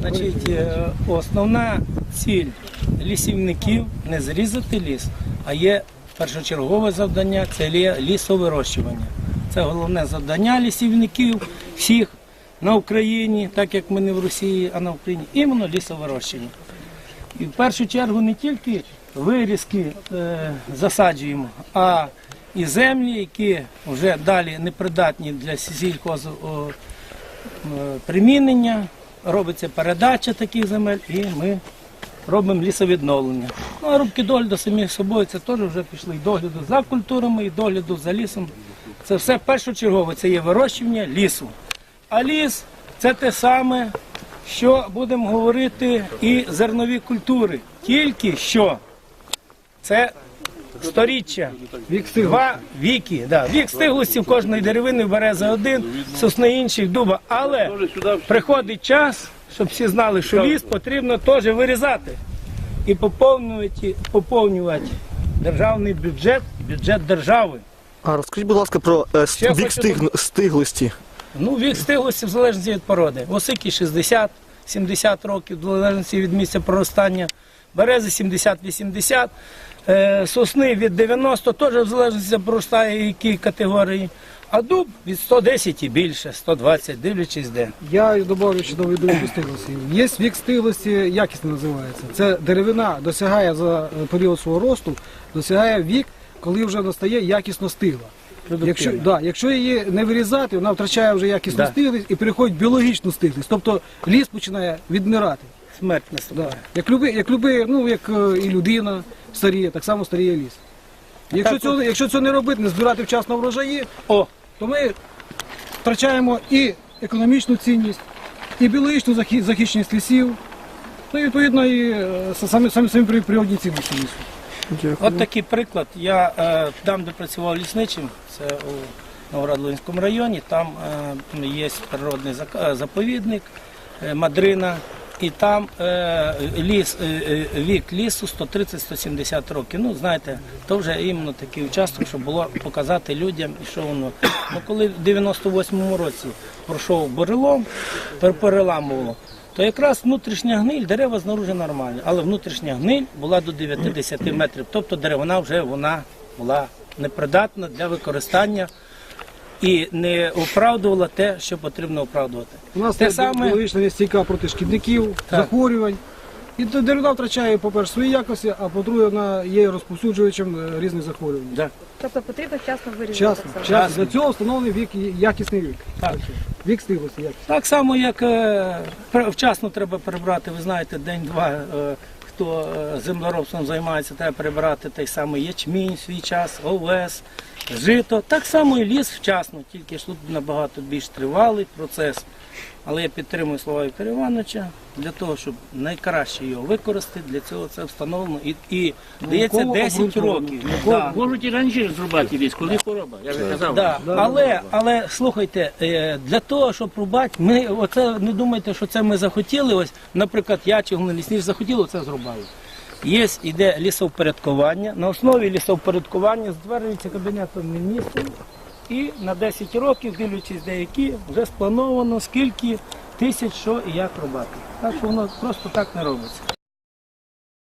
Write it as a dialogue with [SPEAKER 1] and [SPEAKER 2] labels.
[SPEAKER 1] Значить, е, основна ціль лісівників не зрізати ліс, а є першочергове завдання це лісовирощування. Це головне завдання лісівників всіх на Україні, так як ми не в Росії, а на Україні, іменно лісовирощення. І в першу чергу не тільки вирізки е, засаджуємо, а і землі, які вже далі непридатні для сільхозпримінення, робиться передача таких земель і ми робимо лісовідновлення. Ну, а рубки догляду самі собою це теж вже пішли догляду за культурами, і догляду за лісом. Це все першочергово, це є вирощування лісу. А ліс це те саме, що будемо говорити і зернові культури. Тільки що це сторіччя.
[SPEAKER 2] Вік.
[SPEAKER 1] Два віки. Да. Вік стиглості в кожної деревини береза один, сосни інших дуба. Але приходить час, щоб всі знали, що ліс потрібно теж вирізати і поповнювати, поповнювати державний бюджет, бюджет держави.
[SPEAKER 3] А розкажіть, будь ласка, про е, с-
[SPEAKER 1] Ще
[SPEAKER 3] вік
[SPEAKER 1] хочу
[SPEAKER 3] стиг- стиглості.
[SPEAKER 1] Ну, вік стиглості в залежності від породи. Осики 60-70 років, в залежності від місця проростання. Берези 70-80, е, сосни від 90, теж в залежності проростає які категорії. А дуб від 110 і більше, 120, дивлячись де.
[SPEAKER 2] Я добавлю ще новий думку стиглості. Є вік стиглості, якісно називається. Це деревина досягає за е, період свого росту, досягає вік, коли вже настає якісно стигла. Якщо, да, якщо її не вирізати, вона втрачає вже якісну
[SPEAKER 1] Да.
[SPEAKER 2] стиглість і переходить в біологічну стиглість. Тобто ліс починає відмирати.
[SPEAKER 1] Смерть
[SPEAKER 2] Да. Як люби, як люби, ну як е, і людина старіє, так само старіє ліс. Якщо
[SPEAKER 1] Так,
[SPEAKER 2] цього, якщо цього не робити, не збирати вчасно врожаї,
[SPEAKER 1] О,
[SPEAKER 2] то ми втрачаємо і економічну цінність, і біологічну захи- захищеність лісів, ну і відповідно і е, самі, самі, самі при- природні цінності лісу.
[SPEAKER 1] От такий приклад. Я е, там, де працював лісничим, це у Новоград-Волинському районі, там е, є природний зак- е, заповідник, е, Мадрина, і там е, ліс, е, е, вік лісу 130-170 років. Ну, знаєте, то вже іменно такий участок, щоб було показати людям, і що воно. Ну, коли в 98-му році пройшов бурелом, переламувало, то якраз внутрішня гниль, дерева знаружи нормальні, але внутрішня гниль була до 9-10 метрів. Тобто деревина вже вона була непридатна для використання і не оправдувала те, що потрібно оправдувати.
[SPEAKER 2] У нас
[SPEAKER 1] Те саме-
[SPEAKER 2] біологічна є стійка проти шкідників,
[SPEAKER 1] Так.
[SPEAKER 2] захворювань. І то деревина втрачає, по-перше, свої якості, а по-друге, вона є розповсюджувачем е, різних захворювань.
[SPEAKER 1] Да.
[SPEAKER 4] Тобто потрібно вчасно вирізати.
[SPEAKER 2] Часно,
[SPEAKER 4] так само.
[SPEAKER 2] часно. Для цього встановлений вік, якісний вік.
[SPEAKER 1] Так.
[SPEAKER 2] Вік стиглості, якісний.
[SPEAKER 1] Так само, як е, вчасно треба прибрати, ви знаєте, день-два, е, хто е, землеробством займається, треба прибирати той самий ячмінь свій час, овес, жито. Так само і ліс вчасно, тільки ж тут набагато більш тривалий процес. Але я підтримую слова Віктора Івановича для того, щоб найкраще його використати, для цього це встановлено і, і дається 10 років. Да.
[SPEAKER 5] Можуть і раніше зрубати ліс, коли хвороба. Я вже казав.
[SPEAKER 1] Да,
[SPEAKER 2] Да,
[SPEAKER 1] але, але слухайте, е, для того, щоб рубати, ми оце не думайте, що це ми захотіли. Ось, наприклад, я чи лісніш захотіли, це зрубали. Є іде лісовпорядкування. На основі лісовпорядкування створюється кабінетом міністрів. І на 10 років, дивлячись деякі, вже сплановано скільки тисяч що і як рубати. Так що воно просто так не робиться.